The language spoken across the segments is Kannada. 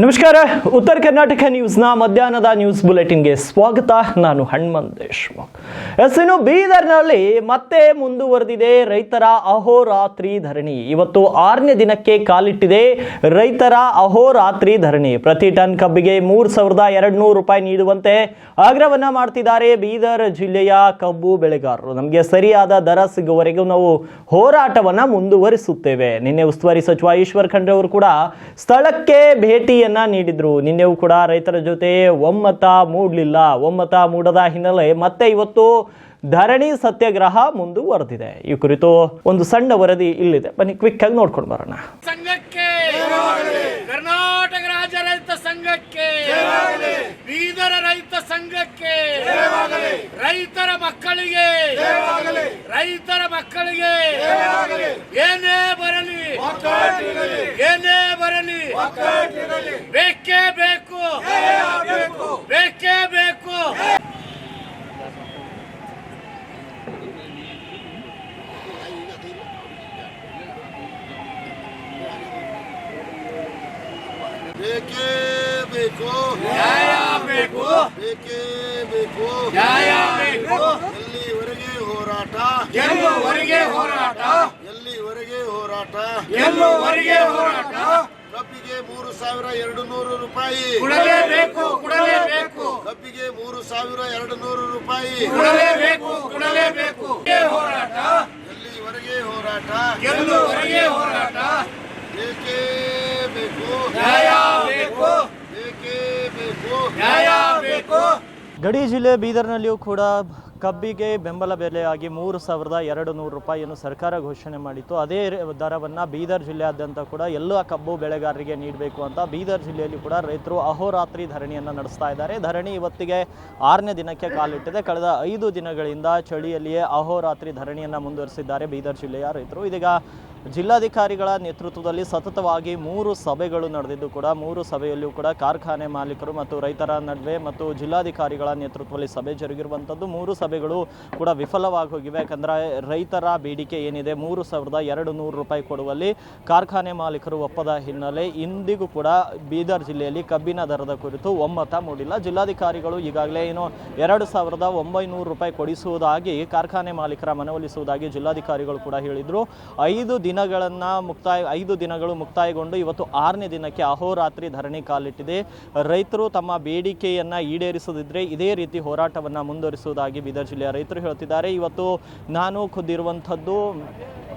ನಮಸ್ಕಾರ. ಉತ್ತರ ಕರ್ನಾಟಕ ನ್ಯೂಸ್ನ ಮಧ್ಯಾಹ್ನದ ನ್ಯೂಸ್ ಬುಲೆಟಿನ್ಗೆ ಸ್ವಾಗತ. ನಾನು ಹಣ್ಮಂತ್ ದೇಶ್ಮುಖ್ ಎಸ್ ಇನ್ನು ಬೀದರ್ನಲ್ಲಿ ಮತ್ತೆ ಮುಂದುವರೆದಿದೆ. ರೈತರ ಅಹೋರಾತ್ರಿ ಧರಣಿ. ಇವತ್ತು ಆರನೇ ದಿನಕ್ಕೆ ಕಾಲಿಟ್ಟಿದೆ ರೈತರ ಅಹೋರಾತ್ರಿ ಧರಣಿ. ಪ್ರತಿ ಟನ್ ಕಬ್ಬಿಗೆ ಮೂರು ಸಾವಿರದ ಎರಡು ನೂರು ರೂಪಾಯಿ ನೀಡುವಂತೆ ಆಗ್ರಹವನ್ನ ಮಾಡ್ತಿದ್ದಾರೆ ಬೀದರ್ ಜಿಲ್ಲೆಯ ಕಬ್ಬು ಬೆಳೆಗಾರರು. ನಮಗೆ ಸರಿಯಾದ ದರ ಸಿಗುವವರೆಗೂ ನಾವು ಹೋರಾಟವನ್ನ ಮುಂದುವರಿಸುತ್ತೇವೆ. ನಿನ್ನೆ ಉಸ್ತುವಾರಿ ಸಚಿವ ಈಶ್ವರ್ ಖಂಡ್ರೆ ಅವರು ಕೂಡ ಸ್ಥಳಕ್ಕೆ ಭೇಟಿಯನ್ನ ನೀಡಿದ್ರು. ನಿನ್ನೆಯೂ ಕೂಡ ರೈತರ ಜೊತೆ ಒಮ್ಮತ ಮೂಡಲಿಲ್ಲ. ಒಮ್ಮತ ಮೂಡದ ಹಿನ್ನೆಲೆ ಮತ್ತೆ ಇವತ್ತು ಧರಣಿ ಸತ್ಯಾಗ್ರಹ ಮುಂದುವರೆದಿದೆ. ಈ ಕುರಿತು ಒಂದು ಸಣ್ಣ ವರದಿ ಇಲ್ಲಿದೆ. ಬನ್ನಿ ಕ್ವಿಕ್ ಆಗಿ ನೋಡ್ಕೊಂಡು ಬರೋಣ ಸಂಘಕ್ಕೆ ಕರ್ನಾಟಕ ರಾಜ್ಯ ರೈತ ಸಂಘಕ್ಕೆ ಬೀದರ ರೈತ ಸಂಘಕ್ಕೆ ರೈತರ ಮಕ್ಕಳಿಗೆ ರೈತರ ಮಕ್ಕಳಿಗೆ ಏನೇ ಬರಲಿ ಏನೇ ಬರಲಿ ಬೇಕೇ ಬೇಕು ಬೇಕೇ ಬೇಕು. ಬೇಕೇ ಬೇಕು. ಬೇಕು. ಬೇಕೇ ಬೇಕು? ನ್ಯಾಯ ಬೇಕು. ಎಲ್ಲಿವರೆಗೆ ಹೋರಾಟ? ಗೆಲ್ಲುವರೆಗೆ ಹೋರಾಟ? ಎಲ್ಲಿವರೆಗೆ ಹೋರಾಟ? ಗೆಲ್ಲುವರೆಗೆ ಹೋರಾಟ? ಕಬ್ಬಿಗೆ ಮೂರು ಸಾವಿರ ಎರಡು ನೂರು ರೂಪಾಯಿ. ಕೊಡಲೇಬೇಕು ಕೊಡಲೇಬೇಕು ಕಬ್ಬಿಗೆ ಮೂರು ಸಾವಿರ ಎರಡು ನೂರು ರೂಪಾಯಿ. ಕೊಡಲೇಬೇಕು ಕೊಡಲೇಬೇಕು ಹೋರಾಟ? ಎಲ್ಲಿವರೆಗೆ ಹೋರಾಟ? ಗೆಲ್ಲುವರೆಗೆ ಹೋರಾಟ? ಬೇಕೇ ಬೇಕು? ನ್ಯಾಯ ಬೇಕೇ ಬೇಕು. ನ್ಯಾಯ ಬೇಕು ಗಡಿ ಜಿಲ್ಲೆ ಬೀದರ್ನಲ್ಲಿಯೂ ಕೂಡ ಕಬ್ಬಿಗೆ ಬೆಂಬಲ ಬೆಲೆಯಾಗಿ ಮೂರು ಸಾವಿರದ ಎರಡು ನೂರು ರೂಪಾಯಿಯನ್ನು ಸರ್ಕಾರ ಘೋಷಣೆ ಮಾಡಿತ್ತು. ಅದೇ ದರವನ್ನು ಬೀದರ್ ಜಿಲ್ಲೆಯಾದ್ಯಂತ ಕೂಡ ಎಲ್ಲ ಕಬ್ಬು ಬೆಳೆಗಾರರಿಗೆ ನೀಡಬೇಕು ಅಂತ ಬೀದರ್ ಜಿಲ್ಲೆಯಲ್ಲಿ ಕೂಡ ರೈತರು ಅಹೋರಾತ್ರಿ ಧರಣಿಯನ್ನು ನಡೆಸ್ತಾ ಇದ್ದಾರೆ. ಧರಣಿ ಇವತ್ತಿಗೆ ಆರನೇ ದಿನಕ್ಕೆ ಕಾಲಿಟ್ಟಿದೆ. ಕಳೆದ ಐದು ದಿನಗಳಿಂದ ಚಳಿಯಲ್ಲಿಯೇ ಅಹೋರಾತ್ರಿ ಧರಣಿಯನ್ನು ಮುಂದುವರಿಸಿದ್ದಾರೆ ಬೀದರ್ ಜಿಲ್ಲೆಯ ರೈತರು. ಇದೀಗ ಜಿಲ್ಲಾಧಿಕಾರಿಗಳ ನೇತೃತ್ವದಲ್ಲಿ ಸತತವಾಗಿ ಮೂರು ಸಭೆಗಳು ನಡೆದಿದ್ದು ಕೂಡ ಮೂರು ಸಭೆಯಲ್ಲಿಯೂ ಕೂಡ ಕಾರ್ಖಾನೆ ಮಾಲೀಕರು ಮತ್ತು ರೈತರ ನಡುವೆ ಮತ್ತು ಜಿಲ್ಲಾಧಿಕಾರಿಗಳ ನೇತೃತ್ವದಲ್ಲಿ ಸಭೆ ಜರುಗಿರುವಂಥದ್ದು ಮೂರು ಸಭೆಗಳು ಕೂಡ ವಿಫಲವಾಗಿ ಹೋಗಿವೆ. ಯಾಕಂದರೆ ರೈತರ ಬೇಡಿಕೆ ಏನಿದೆ? ಮೂರು ಸಾವಿರದ ಎರಡು ನೂರು ರೂಪಾಯಿ ಕೊಡುವಲ್ಲಿ ಕಾರ್ಖಾನೆ ಮಾಲೀಕರು ಒಪ್ಪದ ಹಿನ್ನೆಲೆ ಇಂದಿಗೂ ಕೂಡ ಬೀದರ್ ಜಿಲ್ಲೆಯಲ್ಲಿ ಕಬ್ಬಿನ ದರದ ಕುರಿತು ಒಮ್ಮತ ಮೂಡಿಲ್ಲ. ಜಿಲ್ಲಾಧಿಕಾರಿಗಳು ಈಗಾಗಲೇ ಏನು ಎರಡು ಸಾವಿರದ ಒಂಬೈನೂರು ರೂಪಾಯಿ ಕೊಡಿಸುವುದಾಗಿ, ಕಾರ್ಖಾನೆ ಮಾಲೀಕರ ಮನವೊಲಿಸುವುದಾಗಿ ಜಿಲ್ಲಾಧಿಕಾರಿಗಳು ಕೂಡ ಹೇಳಿದರು. ಐದು ದಿನಗಳನ್ನು ಮುಕ್ತಾಯ, ಐದು ದಿನಗಳು ಮುಕ್ತಾಯಗೊಂಡು ಇವತ್ತು ಆರನೇ ದಿನಕ್ಕೆ ಅಹೋರಾತ್ರಿ ಧರಣಿ ಕಾಲಿಟ್ಟಿದೆ. ರೈತರು ತಮ್ಮ ಬೇಡಿಕೆಯನ್ನು ಈಡೇರಿಸದಿದ್ದರೆ ಇದೇ ರೀತಿ ಹೋರಾಟವನ್ನು ಮುಂದುವರಿಸುವುದಾಗಿ ಬೀದರ್ ಜಿಲ್ಲೆಯ ರೈತರು ಹೇಳ್ತಿದ್ದಾರೆ. ಇವತ್ತು ನಾನು ಖುದ್ದಿರುವಂಥದ್ದು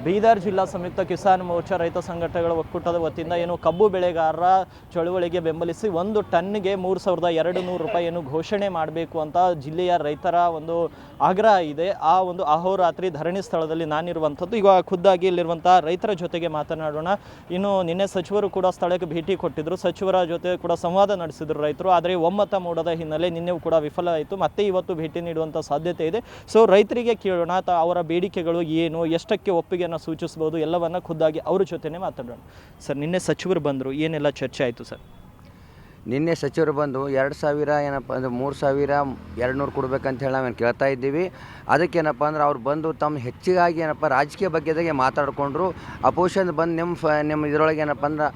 ಬೀದರ್ ಜಿಲ್ಲಾ ಸಂಯುಕ್ತ ಕಿಸಾನ್ ಮೋರ್ಚಾ ರೈತ ಸಂಘಟನೆಗಳ ಒಕ್ಕೂಟದ ವತಿಯಿಂದ ಏನು ಕಬ್ಬು ಬೆಳೆಗಾರರ ಚಳುವಳಿಗೆ ಬೆಂಬಲಿಸಿ ಒಂದು ಟನ್ಗೆ ಮೂರು ಸಾವಿರದ ಎರಡು ನೂರು ರೂಪಾಯಿಯನ್ನು ಘೋಷಣೆ ಮಾಡಬೇಕು ಅಂತ ಜಿಲ್ಲೆಯ ರೈತರ ಒಂದು ಆಗ್ರಹ ಇದೆ. ಆ ಒಂದು ಅಹೋರಾತ್ರಿ ಧರಣಿ ಸ್ಥಳದಲ್ಲಿ ನಾನಿರುವಂಥದ್ದು. ಈಗ ಖುದ್ದಾಗಿ ಇಲ್ಲಿರುವಂಥ ರೈತರ ಜೊತೆಗೆ ಮಾತನಾಡೋಣ. ಇನ್ನು ನಿನ್ನೆ ಸಚಿವರು ಕೂಡ ಸ್ಥಳಕ್ಕೆ ಭೇಟಿ ಕೊಟ್ಟಿದ್ದರು ಸಚಿವರ ಜೊತೆ ಕೂಡ ಸಂವಾದ ನಡೆಸಿದ್ರು ರೈತರು. ಆದರೆ ಒಮ್ಮತ ಮೂಡದ ಹಿನ್ನೆಲೆ ನಿನ್ನೆ ಕೂಡ ವಿಫಲ ಆಯಿತು. ಮತ್ತೆ ಇವತ್ತು ಭೇಟಿ ನೀಡುವಂಥ ಸಾಧ್ಯತೆ ಇದೆ. ಸೊ ರೈತರಿಗೆ ಕೇಳೋಣ. ಅವರ ಬೇಡಿಕೆಗಳು ಏನು? ಎಷ್ಟಕ್ಕೆ ಒಪ್ಪಿಗೆಯನ್ನು ಸೂಚಿಸ್ಬೋದು ಎಲ್ಲವನ್ನ ಖುದ್ದಾಗಿ ಅವ್ರ ಜೊತೆನೇ ಮಾತಾಡೋಣ. ಸರ್, ನಿನ್ನೆ ಸಚಿವರು ಬಂದರು, ಏನೆಲ್ಲ ಚರ್ಚೆ ಆಯಿತು ಸರ್? ನಿನ್ನೆ ಸಚಿವರು ಬಂದು ಎರಡು ಸಾವಿರ ಏನಪ್ಪ ಅಂದ್ರೆ ಮೂರು ಸಾವಿರ ಎರಡು ನೂರು ಕೊಡ್ಬೇಕಂತ ಹೇಳಿ ನಾವೇನು ಕೇಳ್ತಾ ಇದ್ದೀವಿ. ಅದಕ್ಕೇನಪ್ಪ ಅಂದ್ರೆ ಅವ್ರು ಬಂದು ತಮ್ಮ ಹೆಚ್ಚಿಗಾಗಿ ಏನಪ್ಪ ರಾಜಕೀಯ ಬಗ್ಗೆದಾಗೆ ಮಾತಾಡಿಕೊಂಡ್ರು. ಅಪೋಷನ್ ಬಂದು ನಿಮ್ಮ ಫ ನಿಮ್ಮ ಇದರೊಳಗೆ ಏನಪ್ಪ ಅಂದ್ರೆ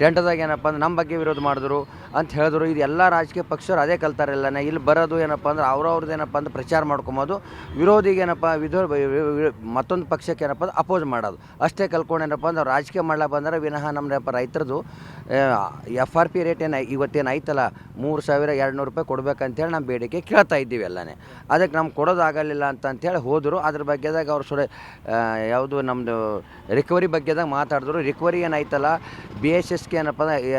ಟೆಂಟ್ದಾಗ ಏನಪ್ಪ ಅಂದ್ರೆ ನಮ್ಮ ಬಗ್ಗೆ ವಿರೋಧ ಮಾಡಿದ್ರು ಅಂತ ಹೇಳಿದ್ರು. ಇದು ಎಲ್ಲ ರಾಜಕೀಯ ಪಕ್ಷರು ಅದೇ ಕಲ್ತಾರಲ್ಲ ಇಲ್ಲಿ ಬರೋದು ಏನಪ್ಪ ಅಂದ್ರೆ ಅವ್ರವ್ರದ್ದು ಏನಪ್ಪ ಅಂದ್ರೆ ಪ್ರಚಾರ ಮಾಡ್ಕೊಂಬೋದು. ವಿರೋಧಿಗೆ ಏನಪ್ಪ ವಿಧ ಮತ್ತೊಂದು ಪಕ್ಷಕ್ಕೆ ಏನಪ್ಪ ಅಂದ್ರೆ ಅಪೋಸ್ ಮಾಡೋದು. ಅಷ್ಟೇ ಕಲ್ಕೊಂಡು ಏನಪ್ಪ ಅಂದ್ರೆ ರಾಜಕೀಯ ಮಾಡ್ಲಾಕ ಬಂದ್ರೆ ವಿನಃ ನಮ್ಮ ರೈತರದು ಎಫ್ ಆರ್ ಪಿ ರೇಟ್ ಏನು ಇವತ್ತೇನು ಐತಲ್ಲ, ಮೂರು ಸಾವಿರ ಎರಡು ನೂರು ರೂಪಾಯಿ ಕೊಡ್ಬೇಕಂತೇಳಿ ನಮ್ಮ ಬೇಡಿಕೆ ಕೇಳ್ತಾ ಇದ್ದೀವಿ ಎಲ್ಲನೇ. ಅದಕ್ಕೆ ನಮ್ಗೆ ಕೊಡೋದಾಗಲಿಲ್ಲ ಅಂತ ಅಂತೇಳಿ ಹೋದರು. ಅದ್ರ ಬಗ್ಗೆದಾಗ ಅವ್ರು ಸುಡೆ ಯಾವುದು ನಮ್ಮದು ರಿಕವರಿ ಬಗ್ಗೆದಾಗ ಮಾತಾಡಿದ್ರು. ರಿಕವರಿ ಏನಾಯ್ತಲ್ಲ ಬಿ ಎಸ್ ಎಸ್ಗೆ ಏನಪ್ಪ ಅಂದ್ರೆ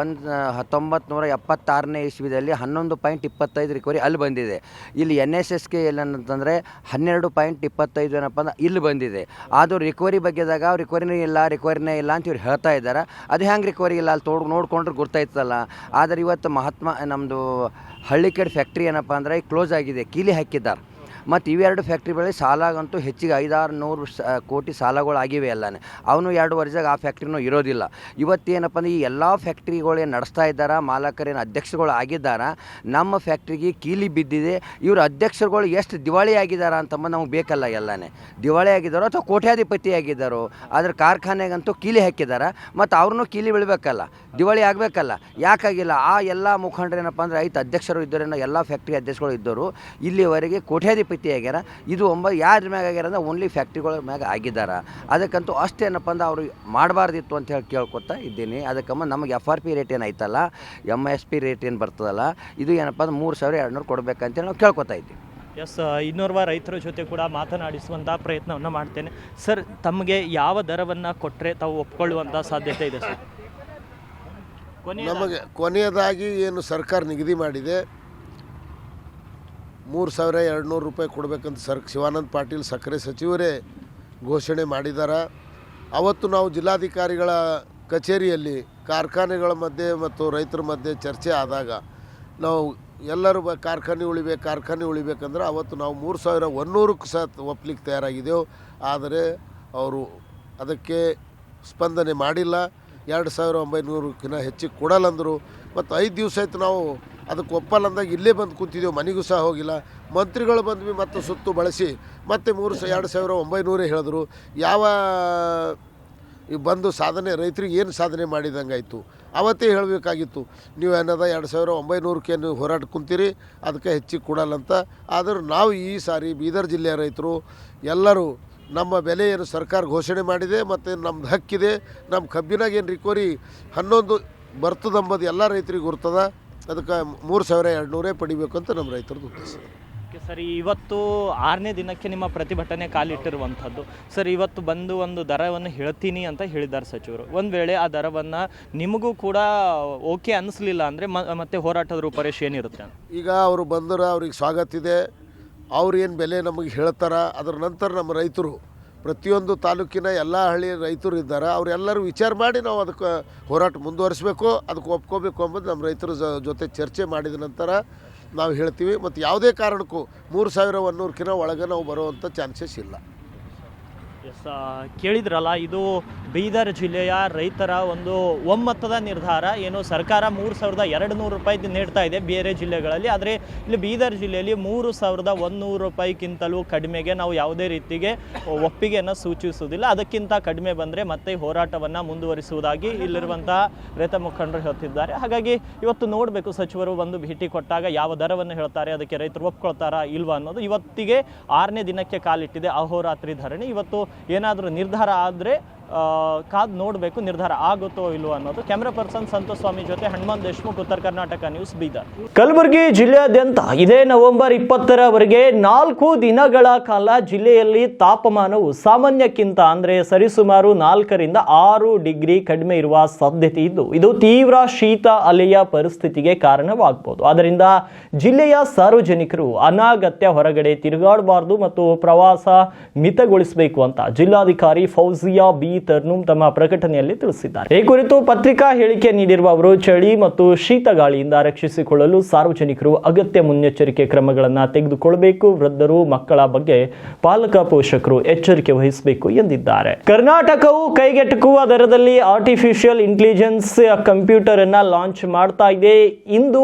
ಒಂದು ಹತ್ತೊಂಬತ್ತು ಎಪ್ಪತ್ತಾರನೇ ಇಸ್ವಿದಲ್ಲಿ ಹನ್ನೊಂದು ಪಾಯಿಂಟ್ ಇಪ್ಪತ್ತೈದು ರಿಕವರಿ ಅಲ್ಲಿ ಬಂದಿದೆ. ಇಲ್ಲಿ ಎನ್ ಎಸ್ ಎಸ್ಗೆ ಏನಂತಂದರೆ, ಹನ್ನೆರಡು ಪಾಯಿಂಟ್ ಇಪ್ಪತ್ತೈದು ಏನಪ್ಪ ಅಂದ್ರೆ, ಇಲ್ಲಿ ಬಂದಿದೆ. ಅದು ರಿಕವರಿ ಬಗ್ಗೆದಾಗ ರಿಕವರಿನೇ ಇಲ್ಲ ರಿಕವರಿನೇ ಇಲ್ಲ ಅಂತ ಇವ್ರು ಹೇಳ್ತಾ ಇದ್ದಾರೆ. ಅದು ಹೆಂಗೆ ರಿಕವರಿ ಇಲ್ಲ ಅಲ್ಲಿ ತೋಡ್, ನೋಡ್ಕೊಂಡ್ರೆ ಗೊತ್ತಾಯ್ತಲ್ಲ ಆದರೆ ಇವತ್ತು ಮಹಾತ್ಮ ನಮ್ಮದು ಹಳ್ಳಿಕೇಡ್ ಫ್ಯಾಕ್ಟ್ರಿ ಏನಪ್ಪ ಅಂದರೆ ಕ್ಲೋಸ್ ಆಗಿದೆ, ಕೀಲಿ ಹಾಕಿದ್ದಾರೆ ಮತ್ತು ಇವೆರಡು ಫ್ಯಾಕ್ಟ್ರಿಗಳಲ್ಲಿ ಸಾಲಾಗಂತೂ ಹೆಚ್ಚಿಗೆ ಐದಾರು ನೂರು ಕೋಟಿ ಸಾಲಗಳು ಆಗಿವೆ ಎಲ್ಲನೇ. ಅವನು ಎರಡು ವರ್ಷದಾಗ ಆ ಫ್ಯಾಕ್ಟ್ರಿನೂ ಇರೋದಿಲ್ಲ. ಇವತ್ತೇನಪ್ಪ ಅಂದ್ರೆ ಈ ಎಲ್ಲ ಫ್ಯಾಕ್ಟ್ರಿಗಳೇನು ನಡೆಸ್ತಾ ಇದ್ದಾರ, ಮಾಲಕರೇನು ಅಧ್ಯಕ್ಷಗಳು ಆಗಿದ್ದಾರೆ, ನಮ್ಮ ಫ್ಯಾಕ್ಟ್ರಿಗೆ ಕೀಲಿ ಬಿದ್ದಿದೆ, ಇವರು ಅಧ್ಯಕ್ಷರುಗಳು ಎಷ್ಟು ದಿವಾಳಿ ಆಗಿದ್ದಾರೆ ಅಂತಂಬ ನಮಗೆ ಬೇಕಲ್ಲ ಎಲ್ಲನೇ. ದಿವಾಳಿ ಆಗಿದ್ದಾರೋ ಅಥವಾ ಕೋಟ್ಯಾಧಿಪತಿ ಆಗಿದ್ದಾರೋ ಅದ್ರ ಕಾರ್ಖಾನೆಗಂತೂ ಕೀಲಿ ಹಾಕಿದ್ದಾರೆ, ಮತ್ತು ಅವ್ರನ್ನೂ ಕೀಲಿ ಬೀಳಬೇಕಲ್ಲ, ದಿವಾಳಿ ಆಗಬೇಕಲ್ಲ. ಯಾಕಾಗಿಲ್ಲ, ಆ ಎಲ್ಲ ಮುಖಂಡರು ಅಂದರೆ ಐದು ಅಧ್ಯಕ್ಷರು ಇದ್ದರೇನೋ ಎಲ್ಲ ಫ್ಯಾಕ್ಟ್ರಿ ಅಧ್ಯಕ್ಷಗಳು ಇದ್ದರು, ಇಲ್ಲಿವರೆಗೆ ಕೋಟ್ಯಾಧಿಪತಿ ಆಗ್ಯಾರ. ಇದು ಒಂಬ ಯಾರ ಮ್ಯಾಗ ಆಗ್ಯಾರ ಅಂದ್ರೆ ಓನ್ಲಿ ಫ್ಯಾಕ್ಟ್ರಿಗಳ ಮ್ಯಾಗ ಆಗಿದ್ದಾರೆ. ಅದಕ್ಕಂತೂ ಅಷ್ಟೇನಪ್ಪ ಅಂದ್ರೆ ಅವರು ಮಾಡಬಾರ್ದಿತ್ತು ಅಂತ ಹೇಳಿ ಕೇಳ್ಕೊತಾ ಇದ್ದೀನಿ. ಅದಕ್ಕಮ್ಮ ನಮಗೆ ಎಫ್ ಆರ್ ಪಿ ರೇಟ್ ಏನು ಐತಲ್ಲ ಎಂ ಎಸ್ ಪಿ ರೇಟ್ ಏನು ಬರ್ತದಲ್ಲ ಇದು ಏನಪ್ಪ ಅಂದ್ರೆ ಮೂರು ಸಾವಿರ ಎರಡು ನೂರು ಕೊಡ್ಬೇಕಂತೇಳಿ ನಾವು ಕೇಳ್ಕೊತಾ ಇದ್ದೀವಿ. ಎಸ್ ಇನ್ನೋರ್ವ ರೈತರ ಜೊತೆ ಕೂಡ ಮಾತನಾಡಿಸುವಂಥ ಪ್ರಯತ್ನವನ್ನು ಮಾಡ್ತೇನೆ. ಸರ್ ತಮಗೆ ಯಾವ ದರವನ್ನು ಕೊಟ್ಟರೆ ತಾವು ಒಪ್ಕೊಳ್ಳುವಂಥ ಸಾಧ್ಯತೆ ಇದೆ ಸರ್ ನಮಗೆ ಕೊನೆಯದಾಗಿ ಏನು ಸರ್ಕಾರ ನಿಗದಿ ಮಾಡಿದೆ ಮೂರು ಸಾವಿರ ಎರಡು ನೂರು ರೂಪಾಯಿ ಕೊಡಬೇಕಂತ ಸರ್ ಶಿವಾನಂದ ಪಾಟೀಲ್ ಸಕ್ಕರೆ ಸಚಿವರೇ ಘೋಷಣೆ ಮಾಡಿದ್ದಾರೆ ಅವತ್ತು ನಾವು ಜಿಲ್ಲಾಧಿಕಾರಿಗಳ ಕಚೇರಿಯಲ್ಲಿ ಕಾರ್ಖಾನೆಗಳ ಮಧ್ಯೆ ಮತ್ತು ರೈತರ ಮಧ್ಯೆ ಚರ್ಚೆ ಆದಾಗ ನಾವು ಎಲ್ಲರೂ ಬ ಕಾರ್ಖಾನೆ ಉಳಿಬೇಕು, ಕಾರ್ಖಾನೆ ಉಳಿಬೇಕಂದ್ರೆ ಅವತ್ತು ನಾವು ಮೂರು ಸಾವಿರ ಒನ್ನೂರಕ್ಕೆ ಸಹ ಒಪ್ಲಿಕ್ಕೆ ತಯಾರಾಗಿದ್ದೆವು. ಆದರೆ ಅವರು ಅದಕ್ಕೆ ಸ್ಪಂದನೆ ಮಾಡಿಲ್ಲ. ಎರಡು ಸಾವಿರ ಒಂಬೈನೂರಕ್ಕಿಂತ ಹೆಚ್ಚಿಗೆ ಕೊಡಲ್ಲಂದರು ಮತ್ತು ಐದು ದಿವಸ ಆಯ್ತು ನಾವು ಅದಕ್ಕೆ ಒಪ್ಪಲ್ಲ ಅಂದಾಗ ಇಲ್ಲೇ ಬಂದು ಕೂತಿದ್ದೆವು ಮನೆಗೂ ಸಹ ಹೋಗಿಲ್ಲ. ಮಂತ್ರಿಗಳು ಬಂದ್ವಿ ಮತ್ತು ಸುತ್ತು ಬಳಸಿ. ಮತ್ತೆ ಮೂರು ಸ, ಎರಡು ಸಾವಿರ ಒಂಬೈನೂರೇ ಹೇಳಿದ್ರು. ಯಾವ ಈ ಬಂದು ಸಾಧನೆ, ರೈತರಿಗೆ ಏನು ಸಾಧನೆ ಮಾಡಿದಂಗೆ ಆಯಿತು ಅವತ್ತೇ ಹೇಳಬೇಕಾಗಿತ್ತು. ನೀವು ಏನದ ಎರಡು ಸಾವಿರ ಒಂಬೈನೂರಕ್ಕೆ ನೀವು ಹೋರಾಟ ಕುಂತೀರಿ, ಅದಕ್ಕೆ ಹೆಚ್ಚಿಗೆ ಕೊಡಲ್ಲಂತ ಆದರೂ ನಾವು ಈ ಸಾರಿ ಬೀದರ್ ಜಿಲ್ಲೆಯ ರೈತರು ಎಲ್ಲರೂ ನಮ್ಮ ಬೆಲೆ ಏನು ಸರ್ಕಾರ ಘೋಷಣೆ ಮಾಡಿದೆ ಮತ್ತು ನಮ್ದು ಹಕ್ಕಿದೆ. ನಮ್ಮ ಕಬ್ಬಿನಾಗ ಏನು ರಿಕೋರಿ ಹನ್ನೊಂದು ಬರ್ತದಂಬದು ಎಲ್ಲ ರೈತರಿಗೆ ಗುರ್ತದ. ಅದಕ್ಕೆ ಮೂರು ಸಾವಿರ ಎರಡು ನೂರೇ ಪಡಿಬೇಕು ಅಂತ ನಮ್ಮ ರೈತರದ್ದು ಉದ್ದೇಶ. ಓಕೆ ಸರ್ ಇವತ್ತು ಆರನೇ ದಿನಕ್ಕೆ ನಿಮ್ಮ ಪ್ರತಿಭಟನೆ ಕಾಲಿಟ್ಟಿರುವಂಥದ್ದು. ಸರ್ ಇವತ್ತು ಬಂದು ಒಂದು ದರವನ್ನು ಹೇಳ್ತೀನಿ ಅಂತ ಹೇಳಿದ್ದಾರೆ ಸಚಿವರು. ಒಂದು ವೇಳೆ ಆ ದರವನ್ನು ನಿಮಗೂ ಕೂಡ ಓಕೆ ಅನಿಸ್ಲಿಲ್ಲ ಅಂದರೆ ಮತ್ತೆ ಹೋರಾಟದ ರೂಪರೇಷ್ ಏನಿರುತ್ತೆ ಈಗ ಅವರು ಬಂದರೆ ಅವ್ರಿಗೆ ಸ್ವಾಗತ ಇದೆ. ಅವ್ರು ಏನು ಬೆಲೆ ನಮಗೆ ಹೇಳ್ತಾರೆ, ಅದರ ನಂತರ ನಮ್ಮ ರೈತರು, ಪ್ರತಿಯೊಂದು ತಾಲೂಕಿನ ಎಲ್ಲ ಹಳ್ಳಿಯ ರೈತರು ಇದ್ದಾರೆ, ಅವರೆಲ್ಲರೂ ವಿಚಾರ ಮಾಡಿ ನಾವು ಅದಕ್ಕೆ ಹೋರಾಟ ಮುಂದುವರಿಸಬೇಕು, ಅದಕ್ಕೆ ಒಪ್ಕೋಬೇಕು ಅಂಬುದು ನಮ್ಮ ರೈತರ ಜೊತೆ ಚರ್ಚೆ ಮಾಡಿದ ನಂತರ ನಾವು ಹೇಳ್ತೀವಿ. ಮತ್ತು ಯಾವುದೇ ಕಾರಣಕ್ಕೂ ಮೂರು ಸಾವಿರ ಒನ್ನೂರಕ್ಕಿಂತ ಒಳಗೆ ನಾವು ಬರುವಂಥ ಚಾನ್ಸಸ್ ಇಲ್ಲ. ಕೇಳಿದ್ರಲ್ಲ, ಇದು ಬೀದರ್ ಜಿಲ್ಲೆಯ ರೈತರ ಒಂದು ಒಮ್ಮತದ ನಿರ್ಧಾರ. ಏನು ಸರ್ಕಾರ ಮೂರು ಸಾವಿರದ ಎರಡು ನೂರು ರೂಪಾಯಿ ನೀಡ್ತಾ ಇದೆ ಬೇರೆ ಜಿಲ್ಲೆಗಳಲ್ಲಿ. ಆದರೆ ಇಲ್ಲಿ ಬೀದರ್ ಜಿಲ್ಲೆಯಲ್ಲಿ ಮೂರು ಸಾವಿರದ ಒಂದೂರು ರೂಪಾಯಿಗಿಂತಲೂ ಕಡಿಮೆಗೆ ನಾವು ಯಾವುದೇ ರೀತಿಗೆ ಒಪ್ಪಿಗೆಯನ್ನು ಸೂಚಿಸುವುದಿಲ್ಲ. ಅದಕ್ಕಿಂತ ಕಡಿಮೆ ಬಂದರೆ ಮತ್ತೆ ಹೋರಾಟವನ್ನು ಮುಂದುವರಿಸುವುದಾಗಿ ಇಲ್ಲಿರುವಂತಹ ರೈತ ಮುಖಂಡರು ಹೇಳ್ತಿದ್ದಾರೆ. ಹಾಗಾಗಿ ಇವತ್ತು ನೋಡಬೇಕು ಸಚಿವರು ಒಂದು ಭೇಟಿ ಕೊಟ್ಟಾಗ ಯಾವ ದರವನ್ನು ಹೇಳ್ತಾರೆ, ಅದಕ್ಕೆ ರೈತರು ಒಪ್ಕೊಳ್ತಾರಾ ಇಲ್ವಾ ಅನ್ನೋದು. ಇವತ್ತಿಗೆ ಆರನೇ ದಿನಕ್ಕೆ ಕಾಲಿಟ್ಟಿದೆ ಅಹೋರಾತ್ರಿ ಧರಣಿ. ಇವತ್ತು ಏನಾದರೂ ನಿರ್ಧಾರ ಆದರೆ ಕಾದು ನೋಡಬೇಕು ನಿರ್ಧಾರ ಆಗುತ್ತೋ ಇಲ್ವೋ ಅನ್ನೋದು. ಕ್ಯಾಮ್ರಾ ಪರ್ಸನ್ ಸಂತೋಷ್ ಸ್ವಾಮಿ ಜೊತೆ ಹನುಮಾನ್ ದೇಶ್ಮುಖ್, ಉತ್ತರ ಕರ್ನಾಟಕ ನ್ಯೂಸ್ ಬೀದರ್. ಕಲಬುರಗಿ ಜಿಲ್ಲೆಯಾದ್ಯಂತ ಇದೇ ನವೆಂಬರ್ ಇಪ್ಪತ್ತರವರೆಗೆ ನಾಲ್ಕು ದಿನಗಳ ಕಾಲ ಜಿಲ್ಲೆಯಲ್ಲಿ ತಾಪಮಾನವು ಸಾಮಾನ್ಯಕ್ಕಿಂತ ಅಂದರೆ ಸರಿಸುಮಾರು ನಾಲ್ಕರಿಂದ ಆರು ಡಿಗ್ರಿ ಕಡಿಮೆ ಇರುವ ಸಾಧ್ಯತೆ ಇದ್ದು, ಇದು ತೀವ್ರ ಶೀತ ಅಲೆಯ ಪರಿಸ್ಥಿತಿಗೆ ಕಾರಣವಾಗಬಹುದು ಆದ್ದರಿಂದ ಜಿಲ್ಲೆಯ ಸಾರ್ವಜನಿಕರು ಅನಾಗತ್ಯ ಹೊರಗಡೆ ತಿರುಗಾಡಬಾರದು ಮತ್ತು ಪ್ರವಾಸ ಮಿತಗೊಳಿಸಬೇಕು ಅಂತ ಜಿಲ್ಲಾಧಿಕಾರಿ ಫೌಜಿಯಾ ಬಿ ತರ್ನುಮ್ ತಮ್ಮ ಪ್ರಕಟಣೆಯಲ್ಲಿ ತಿಳಿಸಿದ್ದಾರೆ. ಈ ಕುರಿತು ಪತ್ರಿಕಾ ಹೇಳಿಕೆ ನೀಡಿರುವ ಅವರು, ಚಳಿ ಮತ್ತು ಶೀತ ಗಾಳಿಯಿಂದ ರಕ್ಷಿಸಿಕೊಳ್ಳಲು ಸಾರ್ವಜನಿಕರು ಅಗತ್ಯ ಮುನ್ನೆಚ್ಚರಿಕೆ ಕ್ರಮಗಳನ್ನು ತೆಗೆದುಕೊಳ್ಳಬೇಕು ವೃದ್ಧರು, ಮಕ್ಕಳ ಬಗ್ಗೆ ಪಾಲಕ ಪೋಷಕರು ಎಚ್ಚರಿಕೆ ವಹಿಸಬೇಕು ಎಂದಿದ್ದಾರೆ. ಕರ್ನಾಟಕವು ಕೈಗೆಟುಕುವ ದರದಲ್ಲಿ ಆರ್ಟಿಫಿಷಿಯಲ್ ಇಂಟೆಲಿಜೆನ್ಸ್ ಕಂಪ್ಯೂಟರ್ ಅನ್ನ ಲಾಂಚ್ ಮಾಡ್ತಾ ಇದೆ. ಇಂದು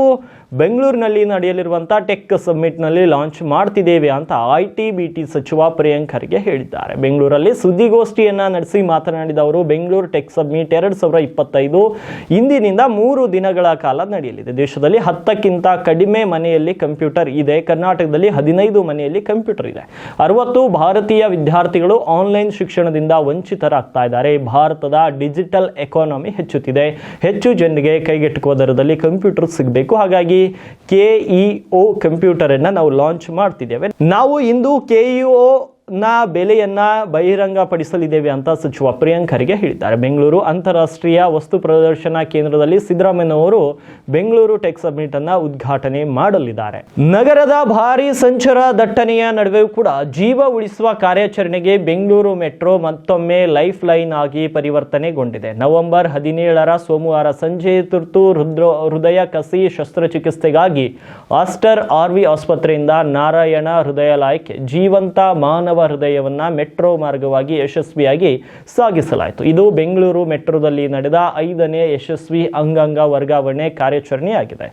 ಬೆಂಗಳೂರಿನಲ್ಲಿ ನಡೆಯಲಿರುವಂಥ ಟೆಕ್ ಸಮ್ಮಿಟ್ನಲ್ಲಿ ಲಾಂಚ್ ಮಾಡ್ತಿದ್ದೇವೆ ಅಂತ ಐ ಟಿ ಬಿ ಟಿ ಸಚಿವ ಪ್ರಿಯಾಂಕ್ ಖರ್ಗೆ ಹೇಳಿದ್ದಾರೆ. ಬೆಂಗಳೂರಲ್ಲಿ ಸುದ್ದಿಗೋಷ್ಠಿಯನ್ನು ನಡೆಸಿ ಮಾತನಾಡಿದ ಅವರು, ಬೆಂಗಳೂರು ಟೆಕ್ ಸಬ್ಮಿಟ್ ಎರಡು ಸಾವಿರ ಇಪ್ಪತ್ತೈದು ಇಂದಿನಿಂದ ಮೂರು ದಿನಗಳ ಕಾಲ ನಡೆಯಲಿದೆ. ದೇಶದಲ್ಲಿ ಹತ್ತಕ್ಕಿಂತ ಕಡಿಮೆ ಮನೆಯಲ್ಲಿ ಕಂಪ್ಯೂಟರ್ ಇದೆ. ಕರ್ನಾಟಕದಲ್ಲಿ ಹದಿನೈದು ಮನೆಯಲ್ಲಿ ಕಂಪ್ಯೂಟರ್ ಇದೆ. ಅರವತ್ತು ಭಾರತೀಯ ವಿದ್ಯಾರ್ಥಿಗಳು ಆನ್ಲೈನ್ ಶಿಕ್ಷಣದಿಂದ ವಂಚಿತರಾಗ್ತಾ ಇದ್ದಾರೆ. ಭಾರತದ ಡಿಜಿಟಲ್ ಎಕಾನಮಿ ಹೆಚ್ಚುತ್ತಿದೆ. ಹೆಚ್ಚು ಜನರಿಗೆ ಕೈಗೆಟುಕುವ ದರದಲ್ಲಿ ಕಂಪ್ಯೂಟರ್ ಸಿಗಬೇಕು. ಹಾಗಾಗಿ ಕೆಇಒ ಕಂಪ್ಯೂಟರ್ ಅನ್ನ ನಾವು ಲಾಂಚ್ ಮಾಡ್ತಿದ್ದೇವೆ. ನಾವು ಇಂದು ಕೆಇಒ ನ ಬೆಲೆಯನ್ನ ಬಹಿರಂಗಪಡಿಸಲಿದ್ದೇವೆ ಅಂತ ಸಚಿವ ಪ್ರಿಯಾಂಕ್ ಖರ್ಗೆ ಹೇಳಿದ್ದಾರೆ. ಬೆಂಗಳೂರು ಅಂತಾರಾಷ್ಟ್ರೀಯ ವಸ್ತು ಪ್ರದರ್ಶನ ಕೇಂದ್ರದಲ್ಲಿ ಸಿದ್ದರಾಮಯ್ಯನವರು ಬೆಂಗಳೂರು ಟೆಕ್ ಸಬ್ಮಿಟ್ ಅನ್ನ ಉದ್ಘಾಟನೆ ಮಾಡಲಿದ್ದಾರೆ. ನಗರದ ಭಾರಿ ಸಂಚಾರ ದಟ್ಟಣೆಯ ನಡುವೆಯೂ ಕೂಡ ಜೀವ ಉಳಿಸುವ ಕಾರ್ಯಾಚರಣೆಗೆ ಬೆಂಗಳೂರು ಮೆಟ್ರೋ ಮತ್ತೊಮ್ಮೆ ಲೈಫ್ ಲೈನ್ ಆಗಿ ಪರಿವರ್ತನೆಗೊಂಡಿದೆ. ನವೆಂಬರ್ ಹದಿನೇಳರ ಸೋಮವಾರ ಸಂಜೆ ತುರ್ತು ಹೃದ್ರ, ಹೃದಯ ಕಸಿ ಶಸ್ತ್ರಚಿಕಿತ್ಸೆಗಾಗಿ ಆಸ್ಟರ್ ಆರ್ವಿ ಆಸ್ಪತ್ರೆಯಿಂದ ನಾರಾಯಣ ಹೃದಯಾಲಯಕ್ಕೆ ಜೀವಂತ ಮಾನವ ಹೃದಯವನ್ನ ಮೆಟ್ರೋ ಮಾರ್ಗವಾಗಿ ಯಶಸ್ವಿಯಾಗಿ ಸಾಗಿಸಲಾಯಿತು. ಇದು ಬೆಂಗಳೂರು ಮೆಟ್ರೋದಲ್ಲಿ ನಡೆದ ಐದನೇ ಯಶಸ್ವಿ ಅಂಗಾಂಗ ವರ್ಗಾವಣೆ ಕಾರ್ಯಾಚರಣೆಯಾಗಿದೆ.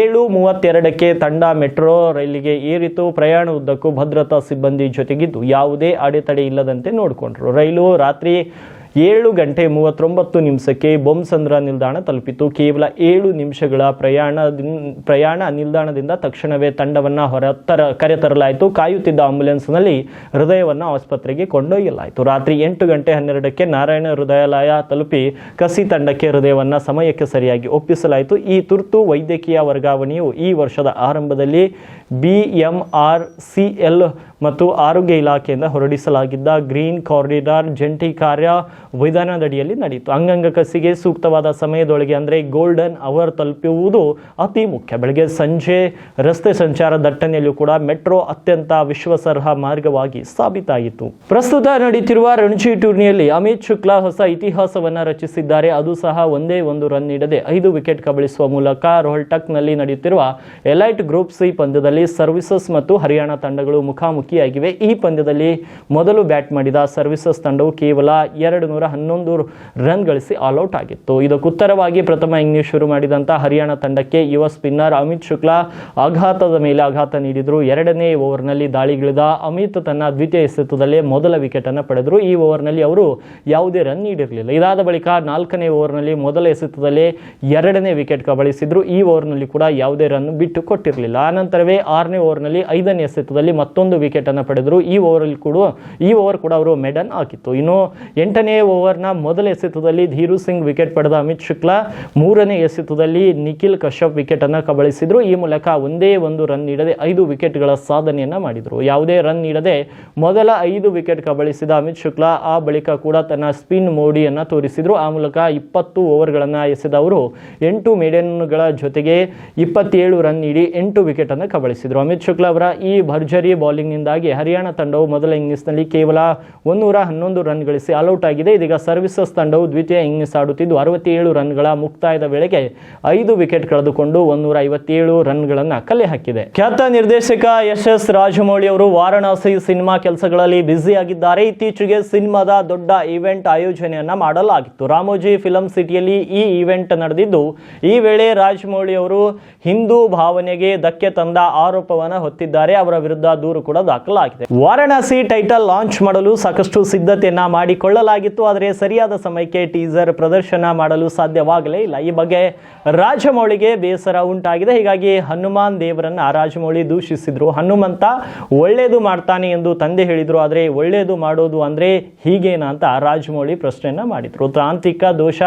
ಏಳು ಮೂವತ್ತೆರಡಕ್ಕೆ ತಂಡ ಮೆಟ್ರೋ ರೈಲಿಗೆ ಏರಿತು. ಪ್ರಯಾಣ ಉದ್ದಕ್ಕೂ ಭದ್ರತಾ ಸಿಬ್ಬಂದಿ ಜೊತೆಗಿದ್ದು ಯಾವುದೇ ಅಡೆತಡೆ ಇಲ್ಲದಂತೆ ನೋಡಿಕೊಂಡ್ರು. ರೈಲು ರಾತ್ರಿ ಏಳು ಗಂಟೆ ಮೂವತ್ತೊಂಬತ್ತು ನಿಮಿಷಕ್ಕೆ ಬೊಮ್ಸಂದ್ರ ನಿಲ್ದಾಣ ತಲುಪಿತು. ಕೇವಲ ಏಳು ನಿಮಿಷಗಳ ಪ್ರಯಾಣ ಪ್ರಯಾಣ ನಿಲ್ದಾಣದಿಂದ ತಕ್ಷಣವೇ ತಂಡವನ್ನು ಹೊರತರ, ಕರೆತರಲಾಯಿತು. ಕಾಯುತ್ತಿದ್ದ ಆಂಬ್ಯುಲೆನ್ಸ್ನಲ್ಲಿ ಹೃದಯವನ್ನು ಆಸ್ಪತ್ರೆಗೆ ಕೊಂಡೊಯ್ಯಲಾಯಿತು. ರಾತ್ರಿ ಎಂಟು ಗಂಟೆ ಹನ್ನೆರಡಕ್ಕೆ ನಾರಾಯಣ ಹೃದಯಾಲಯ ತಲುಪಿ ಕಸಿ ತಂಡಕ್ಕೆ ಹೃದಯವನ್ನು ಸಮಯಕ್ಕೆ ಸರಿಯಾಗಿ ಒಪ್ಪಿಸಲಾಯಿತು. ಈ ತುರ್ತು ವೈದ್ಯಕೀಯ ವರ್ಗಾವಣೆಯು ಈ ವರ್ಷದ ಆರಂಭದಲ್ಲಿ B M R C L ಮತ್ತು ಆರೋಗ್ಯ ಇಲಾಖೆಯಿಂದ ಹೊರಡಿಸಲಾಗಿದ್ದ ಗ್ರೀನ್ ಕಾರಿಡಾರ್ ಜಂಟಿ ಕಾರ್ಯ ವಿಧಾನದಡಿಯಲ್ಲಿ ನಡೆಯಿತು. ಅಂಗಾಂಗ ಕಸಿಗೆ ಸೂಕ್ತವಾದ ಸಮಯದೊಳಗೆ ಅಂದರೆ ಗೋಲ್ಡನ್ ಅವರ್ ತಲುಪುವುದು ಅತಿ ಮುಖ್ಯ. ಬೆಳಗ್ಗೆ ಸಂಜೆ ರಸ್ತೆ ಸಂಚಾರ ದಟ್ಟಣೆಯಲ್ಲೂ ಕೂಡ ಮೆಟ್ರೋ ಅತ್ಯಂತ ವಿಶ್ವಾಸಾರ್ಹ ಮಾರ್ಗವಾಗಿ ಸಾಬೀತಾಯಿತು ಪ್ರಸ್ತುತ ನಡೆಯುತ್ತಿರುವ ರಣಜಿ ಟೂರ್ನಿಯಲ್ಲಿ ಅಮಿತ್ ಶುಕ್ಲಾ ಹೊಸ ಇತಿಹಾಸವನ್ನು ರಚಿಸಿದ್ದಾರೆ. ಅದು ಸಹ ಒಂದೇ ಒಂದು ರನ್ ನೀಡದೆ ಐದು ವಿಕೆಟ್ ಕಬಳಿಸುವ ಮೂಲಕ ರೋಹಲ್ಟಕ್ನಲ್ಲಿ ನಡೆಯುತ್ತಿರುವ ಎಲೈಟ್ ಗ್ರೂಪ್ ಸಿ ಪಂದ್ಯದಲ್ಲಿ ಸರ್ವಿಸಸ್ ಮತ್ತು ಹರಿಯಾಣ ತಂಡಗಳು ಮುಖಾಮುಖಿಯಾಗಿವೆ. ಈ ಪಂದ್ಯದಲ್ಲಿ ಮೊದಲು ಬ್ಯಾಟ್ ಮಾಡಿದ ಸರ್ವಿಸಸ್ ತಂಡವು ಕೇವಲ ಎರಡು ನೂರ ಹನ್ನೊಂದು ರನ್ ಗಳಿಸಿ ಆಲ್ಔಟ್ ಆಗಿತ್ತು. ಇದಕ್ಕುತ್ತರವಾಗಿ ಪ್ರಥಮ ಇನ್ನಿಂಗ್ ಶುರು ಮಾಡಿದಂಥ ಹರಿಯಾಣ ತಂಡಕ್ಕೆ ಯುವ ಸ್ಪಿನ್ನರ್ ಅಮಿತ್ ಶುಕ್ಲಾ ಆಘಾತದ ಮೇಲೆ ಆಘಾತ ನೀಡಿದರು. ಎರಡನೇ ಓವರ್ನಲ್ಲಿ ದಾಳಿಗಿಳಿದ ಅಮಿತ್ ತನ್ನ ದ್ವಿತೀಯ ಎಸೆತದಲ್ಲೇ ಮೊದಲ ವಿಕೆಟ್ ಅನ್ನು ಪಡೆದರು. ಈ ಓವರ್ನಲ್ಲಿ ಅವರು ಯಾವುದೇ ರನ್ ನೀಡಿರಲಿಲ್ಲ. ಇದಾದ ಬಳಿಕ ನಾಲ್ಕನೇ ಓವರ್ನಲ್ಲಿ ಮೊದಲ ಎಸೆತದಲ್ಲೇ ಎರಡನೇ ವಿಕೆಟ್ ಕಬಳಿಸಿದ್ರು. ಈ ಓವರ್ನಲ್ಲಿ ಕೂಡ ಯಾವುದೇ ರನ್ ಬಿಟ್ಟು ಕೊಟ್ಟಿರಲಿಲ್ಲ. ಆನಂತರವೇ ಆರನೇ ಓವರ್ನಲ್ಲಿ ಐದನೇ ಎಸೆತದಲ್ಲಿ ಮತ್ತೊಂದು ವಿಕೆಟನ್ನು ಪಡೆದರು. ಈ ಓವರಲ್ಲಿ ಕೂಡ, ಈ ಓವರ್ ಕೂಡ ಅವರು ಮೆಡನ್ ಹಾಕಿತ್ತು. ಇನ್ನು ಎಂಟನೇ ಓವರ್ನ ಮೊದಲ ಎಸೆತದಲ್ಲಿ ಧೀರು ಸಿಂಗ್ ವಿಕೆಟ್ ಪಡೆದ ಅಮಿತ್ ಶುಕ್ಲಾ, ಮೂರನೇ ಎಸೆತದಲ್ಲಿ ನಿಖಿಲ್ ಕಶ್ಯಪ್ ವಿಕೆಟನ್ನು ಕಬಳಿಸಿದರು. ಈ ಮೂಲಕ ಒಂದೇ ಒಂದು ರನ್ ನೀಡದೆ ಐದು ವಿಕೆಟ್ಗಳ ಸಾಧನೆಯನ್ನು ಮಾಡಿದರು. ಯಾವುದೇ ರನ್ ನೀಡದೆ ಮೊದಲ ಐದು ವಿಕೆಟ್ ಕಬಳಿಸಿದ ಅಮಿತ್ ಶುಕ್ಲಾ ಆ ಬಳಿಕ ಕೂಡ ತನ್ನ ಸ್ಪಿನ್ ಮೋಡಿಯನ್ನು ತೋರಿಸಿದ್ರು. ಆ ಮೂಲಕ ಇಪ್ಪತ್ತು ಓವರ್ಗಳನ್ನು ಎಸೆದ ಅವರು ಎಂಟು ಮೇಡನ್ಗಳ ಜೊತೆಗೆ ಇಪ್ಪತ್ತೇಳು ರನ್ ನೀಡಿ ಎಂಟು ವಿಕೆಟ್ ಅನ್ನು ಕಬಳಿಸಿದರು ಅಮಿತ್ ಶುಕ್ಲಾ ಅವರ ಈ ಭರ್ಜರಿ ಬೌಲಿಂಗ್ನಿಂದಾಗಿ ಹರಿಯಾಣ ತಂಡವು ಮೊದಲ ಇನ್ನಿಂಗ್ಸ್ನಲ್ಲಿ ಕೇವಲ ಒಂದೂರ ಹನ್ನೊಂದು ರನ್ ಗಳಿಸಿ ಆಲ್ಔಟ್ ಆಗಿದೆ. ಇದೀಗ ಸರ್ವಿಸಸ್ ತಂಡವು ದ್ವಿತೀಯ ಇನ್ನಿಂಗ್ಸ್ ಆಡುತ್ತಿದ್ದು, ಅರವತ್ತೇಳು ರನ್ಗಳ ಮುಕ್ತಾಯದ ವೇಳೆಗೆ ಐದು ವಿಕೆಟ್ ಕಳೆದುಕೊಂಡು ಒಂದೂರ ಐವತ್ತೇಳು ರನ್ಗಳನ್ನು ಕಲೆ ಹಾಕಿದೆ. ಖ್ಯಾತ ನಿರ್ದೇಶಕ ಯಶ್ ಎಸ್ ರಾಜಮೌಳಿ ಅವರು ವಾರಣಾಸಿ ಸಿನಿಮಾ ಕೆಲಸಗಳಲ್ಲಿ ಬ್ಯುಸಿ ಆಗಿದ್ದಾರೆ ಇತ್ತೀಚೆಗೆ ಸಿನಿಮಾದ ದೊಡ್ಡ ಈವೆಂಟ್ ಆಯೋಜನೆಯನ್ನ ಮಾಡಲಾಗಿತ್ತು. ರಾಮೋಜಿ ಫಿಲಂ ಸಿಟಿಯಲ್ಲಿ ಈ ಈವೆಂಟ್ ನಡೆದಿದ್ದು, ಈ ವೇಳೆ ರಾಜಮೌಳಿ ಅವರು ಹಿಂದೂ ಭಾವನೆಗೆ ಧಕ್ಕೆ ತಂದ ಆರೋಪವನ್ನು ಹೊತ್ತಿದ್ದಾರೆ. ಅವರ ವಿರುದ್ಧ ದೂರು ಕೂಡ ದಾಖಲಾಗಿದೆ. ವಾರಣಾಸಿ ಟೈಟಲ್ ಲಾಂಚ್ ಮಾಡಲು ಸಾಕಷ್ಟು ಸಿದ್ಧತೆಯನ್ನ ಮಾಡಿಕೊಳ್ಳಲಾಗಿತ್ತು. ಆದರೆ ಸರಿಯಾದ ಸಮಯಕ್ಕೆ ಟೀಸರ್ ಪ್ರದರ್ಶನ ಮಾಡಲು ಸಾಧ್ಯವಾಗಲೇ ಇಲ್ಲ. ಈ ಬಗ್ಗೆ ರಾಜಮೌಳಿಗೆ ಬೇಸರ ಉಂಟಾಗಿದೆ. ಹೀಗಾಗಿ ಹನುಮಾನ್ ದೇವರನ್ನ ರಾಜಮೌಳಿ ದೂಷಿಸಿದ್ರು. ಹನುಮಂತ ಒಳ್ಳೇದು ಮಾಡ್ತಾನೆ ಎಂದು ತಂದೆ ಹೇಳಿದ್ರು. ಆದರೆ ಒಳ್ಳೇದು ಮಾಡೋದು ಅಂದ್ರೆ ಹೀಗೇನಾ ಅಂತ ರಾಜಮೌಳಿ ಪ್ರಶ್ನೆಯನ್ನ ಮಾಡಿದ್ರು. ತಾಂತ್ರಿಕ ದೋಷ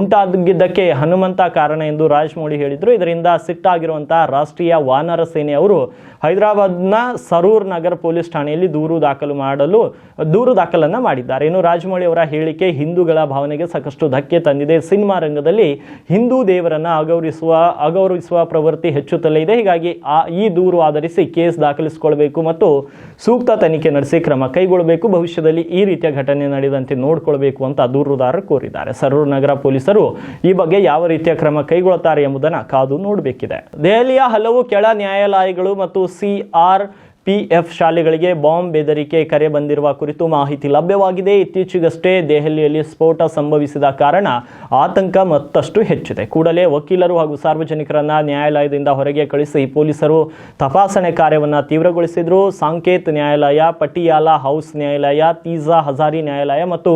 ಉಂಟಾಗಿದ್ದಕ್ಕೆ ಹನುಮಂತ ಕಾರಣ ಎಂದು ರಾಜಮೌಳಿ ಹೇಳಿದ್ರು. ಇದರಿಂದ ಸಿಟ್ಟಾಗಿರುವಂತಹ ರಾಷ್ಟ್ರೀಯ ವಾನರ ಸೇನೆ ಅವರು ಹೈದರಾಬಾದ್ನ ಸರೂರ್ ನಗರ ಪೊಲೀಸ್ ಠಾಣೆಯಲ್ಲಿ ದೂರು ದಾಖಲು ಮಾಡಲು, ದೂರು ದಾಖಲನ್ನ ಮಾಡಿದ್ದಾರೆ. ಇನ್ನು ರಾಜಮೌಳಿ ಅವರ ಹೇಳಿಕೆ ಹಿಂದೂಗಳ ಭಾವನೆಗೆ ಸಾಕಷ್ಟು ಧಕ್ಕೆ ತಂದಿದೆ. ಸಿನಿಮಾ ರಂಗದಲ್ಲಿ ಹಿಂದೂ ದೇವರನ್ನು ಅಗೌರಿಸುವ ಅಗೌರವಿಸುವ ಪ್ರವೃತ್ತಿ ಹೆಚ್ಚುತ್ತಲೇ ಇದೆ. ಹೀಗಾಗಿ ಆ, ಈ ದೂರು ಆಧರಿಸಿ ಕೇಸ್ ದಾಖಲಿಸಿಕೊಳ್ಬೇಕು ಮತ್ತು ಸೂಕ್ತ ತನಿಖೆ ನಡೆಸಿ ಕ್ರಮ ಕೈಗೊಳ್ಳಬೇಕು. ಭವಿಷ್ಯದಲ್ಲಿ ಈ ರೀತಿಯ ಘಟನೆ ನಡೆದಂತೆ ನೋಡಿಕೊಳ್ಬೇಕು ಅಂತ ದೂರುದಾರರು ಕೋರಿದ್ದಾರೆ. ಸರೂರ್ ನಗರ ಪೊಲೀಸರು ಈ ಬಗ್ಗೆ ಯಾವ ರೀತಿಯ ಕ್ರಮ ಕೈಗೊಳ್ಳುತ್ತಾರೆ ಎಂಬುದನ್ನು ಕಾದು ನೋಡಬೇಕಿದೆ. ದೆಹಲಿಯ ಹಲವು ಕೆಳ ನ್ಯಾಯಾಲಯಗಳು ಮತ್ತು ಸಿ ಆರ್ ಪಿ ಎಫ್ ಶಾಲೆಗಳಿಗೆ ಬಾಂಬ್ ಬೆದರಿಕೆ ಕರೆ ಬಂದಿರುವ ಕುರಿತು ಮಾಹಿತಿ ಲಭ್ಯವಾಗಿದೆ. ಇತ್ತೀಚೆಗಷ್ಟೇ ದೆಹಲಿಯಲ್ಲಿ ಸ್ಫೋಟ ಸಂಭವಿಸಿದ ಕಾರಣ ಆತಂಕ ಮತ್ತಷ್ಟು ಹೆಚ್ಚಿದೆ. ಕೂಡಲೇ ವಕೀಲರು ಹಾಗೂ ಸಾರ್ವಜನಿಕರನ್ನ ನ್ಯಾಯಾಲಯದಿಂದ ಹೊರಗೆ ಕಳಿಸಿ ಪೊಲೀಸರು ತಪಾಸಣೆ ಕಾರ್ಯವನ್ನು ತೀವ್ರಗೊಳಿಸಿದ್ರು. ಸಾಂಕೇತ್ ನ್ಯಾಯಾಲಯ, ಪಟಿಯಾಲ ಹೌಸ್ ನ್ಯಾಯಾಲಯ, ತೀಜಾ ಹಜಾರಿ ನ್ಯಾಯಾಲಯ ಮತ್ತು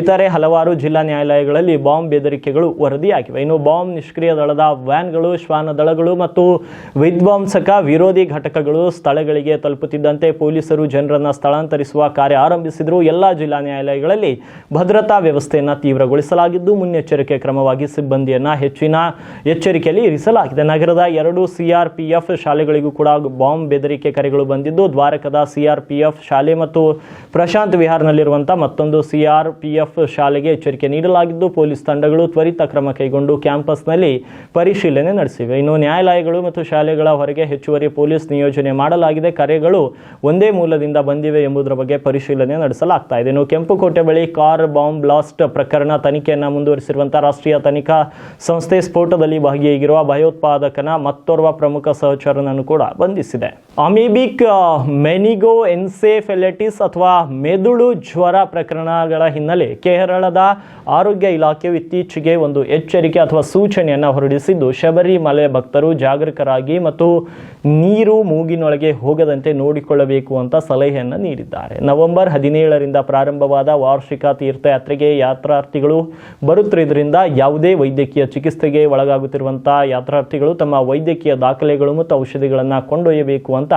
ಇತರೆ ಹಲವಾರು ಜಿಲ್ಲಾ ನ್ಯಾಯಾಲಯಗಳಲ್ಲಿ ಬಾಂಬ್ ಬೆದರಿಕೆಗಳು ವರದಿಯಾಗಿವೆ. ಇನ್ನು ಬಾಂಬ್ ನಿಷ್ಕ್ರಿಯ ದಳದ ವ್ಯಾನ್ಗಳು ಶ್ವಾನ ದಳಗಳು ಮತ್ತು ವಿಧ್ವಂಸಕ ವಿರೋಧಿ ಘಟಕಗಳು ಸ್ಥಳಗಳಿಗೆ ತಲುಪುತ್ತಿದ್ದಂತೆ ಪೊಲೀಸರು ಜನರನ್ನ ಸ್ಥಳಾಂತರಿಸುವ ಕಾರ್ಯ ಆರಂಭಿಸಿದ್ರು. ಎಲ್ಲ ಜಿಲ್ಲಾ ನ್ಯಾಯಾಲಯಗಳಲ್ಲಿ ಭದ್ರತಾ ವ್ಯವಸ್ಥೆಯನ್ನು ತೀವ್ರಗೊಳಿಸಲಾಗಿದ್ದು, ಮುನ್ನೆಚ್ಚರಿಕೆ ಕ್ರಮವಾಗಿ ಸಿಬ್ಬಂದಿಯನ್ನು ಹೆಚ್ಚಿನ ಎಚ್ಚರಿಕೆಯಲ್ಲಿ ಇರಿಸಲಾಗಿದೆ. ನಗರದ ಎರಡು ಸಿಆರ್ಪಿಎಫ್ ಶಾಲೆಗಳಿಗೂ ಕೂಡ ಬಾಂಬ್ ಬೆದರಿಕೆ ಕರೆಗಳು ಬಂದಿದ್ದು, ದ್ವಾರಕದ ಸಿಆರ್ಪಿಎಫ್ ಶಾಲೆ ಮತ್ತು ಪ್ರಶಾಂತ್ ವಿಹಾರ್ನಲ್ಲಿರುವಂಥ ಮತ್ತೊಂದು ಸಿಆರ್ಪಿಎಫ್ ಶಾಲೆಗೆ ಎಚ್ಚರಿಕೆ ನೀಡಲಾಗಿದ್ದು, ಪೊಲೀಸ್ ತಂಡಗಳು ತ್ವರಿತ ಕ್ರಮ ಕೈಗೊಂಡು ಕ್ಯಾಂಪಸ್ನಲ್ಲಿ ಪರಿಶೀಲನೆ ನಡೆಸಿವೆ. ಇನ್ನು ನ್ಯಾಯಾಲಯಗಳು ಮತ್ತು ಶಾಲೆಗಳ ಹೊರಗೆ ಹೆಚ್ಚುವರಿ ಪೊಲೀಸ್ ನಿಯೋಜನೆ ಮಾಡಲಾಗಿದೆ. ಕರೆಗಳು ಒಂದೇ ಮೂಲದಿಂದ ಬಂದಿವೆ ಎಂಬುದರ ಬಗ್ಗೆ ಪರಿಶೀಲನೆ ನಡೆಸಲಾಗ್ತಾ ಇದೆ. ಇನ್ನು ಕೆಂಪುಕೋಟೆ ಬಳಿ ಕಾರ್ ಬಾಂಬ್ ಬ್ಲಾಸ್ಟ್ ಪ್ರಕರಣ ತನಿಖೆಯನ್ನು ಮುಂದುವರಿಸಿರುವಂತಹ ರಾಷ್ಟ್ರೀಯ ತನಿಖಾ ಸಂಸ್ಥೆ ಸ್ಫೋಟದಲ್ಲಿ ಭಾಗಿಯಾಗಿರುವ ಭಯೋತ್ಪಾದಕನ ಮತ್ತೋರ್ವ ಪ್ರಮುಖ ಸಹಚರನನ್ನು ಕೂಡ ಬಂಧಿಸಿದೆ. ಅಮೀಬಿಕ್ ಮೆನಿಗೋ ಎನ್ಸೆಫೆಲೆಟಿಸ್ ಅಥವಾ ಮೆದುಳು ಜ್ವರ ಪ್ರಕರಣಗಳ ಹಿನ್ನೆಲೆ ಕೇರಳದ ಆರೋಗ್ಯ ಇಲಾಖೆಯು ಇತ್ತೀಚೆಗೆ ಒಂದು ಎಚ್ಚರಿಕೆ ಅಥವಾ ಸೂಚನೆಯನ್ನು ಹೊರಡಿಸಿದ್ದು, ಶಬರಿಮಲೆ ಭಕ್ತರು ಜಾಗರೂಕರಾಗಿ ಮತ್ತು ನೀರು ಮೂಗಿನೊಳಗೆ ಹೋಗದಂತೆ ನೋಡಿಕೊಳ್ಳಬೇಕು ಅಂತ ಸಲಹೆಯನ್ನು ನೀಡಿದ್ದಾರೆ. ನವೆಂಬರ್ ಹದಿನೇಳರಿಂದ ಪ್ರಾರಂಭವಾದ ವಾರ್ಷಿಕ ತೀರ್ಥಯಾತ್ರೆಗೆ ಯಾತ್ರಾರ್ಥಿಗಳು ಬರುತ್ತಿರುವುದರಿಂದ ಯಾವುದೇ ವೈದ್ಯಕೀಯ ಚಿಕಿತ್ಸೆಗೆ ಒಳಗಾಗುತ್ತಿರುವಂತಹ ಯಾತ್ರಾರ್ಥಿಗಳು ತಮ್ಮ ವೈದ್ಯಕೀಯ ದಾಖಲೆಗಳು ಮತ್ತು ಔಷಧಿಗಳನ್ನು ಕೊಂಡೊಯ್ಯಬೇಕು ಅಂತ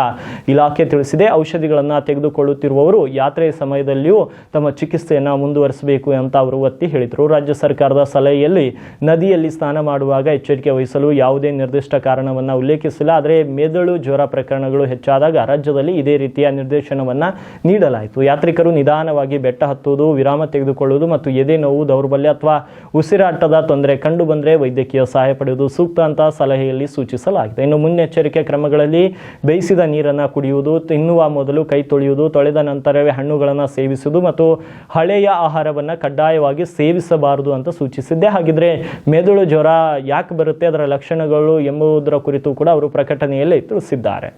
ಇಲಾಖೆ ತಿಳಿಸಿದೆ. ಔಷಧಿಗಳನ್ನು ತೆಗೆದುಕೊಳ್ಳುತ್ತಿರುವವರು ಯಾತ್ರೆಯ ಸಮಯದಲ್ಲಿಯೂ ತಮ್ಮ ಚಿಕಿತ್ಸೆಯನ್ನು ಮುಂದುವರಿಸಬೇಕು ಅಂತ ಅವರು ಒತ್ತಿ ಹೇಳಿದರು. ರಾಜ್ಯ ಸರ್ಕಾರದ ಸಲಹೆಯಲ್ಲಿ ನದಿಯಲ್ಲಿ ಸ್ನಾನ ಮಾಡುವಾಗ ಎಚ್ಚರಿಕೆ ವಹಿಸಲು ಯಾವುದೇ ನಿರ್ದಿಷ್ಟ ಕಾರಣವನ್ನು ಉಲ್ಲೇಖಿಸಿಲ್ಲ. ಆದರೆ ಮೆದುಳು ಜ್ವರ ಪ್ರಕರಣಗಳು ಹೆಚ್ಚಾದಾಗ ರಾಜ್ಯದಲ್ಲಿ ಇದೇ ರೀತಿಯ ನಿರ್ದೇಶನವನ್ನು ನೀಡಲಾಯಿತು. ಯಾತ್ರಿಕರು ನಿಧಾನವಾಗಿ ಬೆಟ್ಟ ಹತ್ತುವುದು, ವಿರಾಮ ತೆಗೆದುಕೊಳ್ಳುವುದು ಮತ್ತು ಎದೆ ನೋವು, ದೌರ್ಬಲ್ಯ ಅಥವಾ ಉಸಿರಾಟದ ತೊಂದರೆ ಕಂಡು ಬಂದರೆ ವೈದ್ಯಕೀಯ ಸಹಾಯ ಪಡೆಯುವುದು ಸೂಕ್ತ ಅಂತ ಸಲಹೆಯಲ್ಲಿ ಸೂಚಿಸಲಾಗಿದೆ. ಇನ್ನು ಮುನ್ನೆಚ್ಚರಿಕೆ ಕ್ರಮಗಳಲ್ಲಿ ಬೇಯಿಸಿದ ನೀರನ್ನು ಕುಡಿಯುವುದು, ತಿನ್ನುವ ಮೊದಲು ಕೈ ತೊಳೆಯುವುದು, ತೊಳೆದ ನಂತರವೇ ಹಣ್ಣುಗಳನ್ನು ಸೇವಿಸುವುದು ಮತ್ತು ಹಳೆಯ ಆಹಾರವನ್ನು ಕಡ್ಡಾಯವಾಗಿ ಸೇವಿಸಬಾರದು ಅಂತ ಸೂಚಿಸಿದ್ದೆ. ಹಾಗಿದ್ರೆ ಮೆದುಳು ಜ್ವರ ಯಾಕೆ ಬರುತ್ತೆ, ಅದರ ಲಕ್ಷಣಗಳು ಎಂಬುದರ ಕುರಿತು ಕೂಡ ಅವರು ಪ್ರಕಟಣೆಯಲ್ಲಿ ತಿಳಿಸಿದ್ದಾರೆ.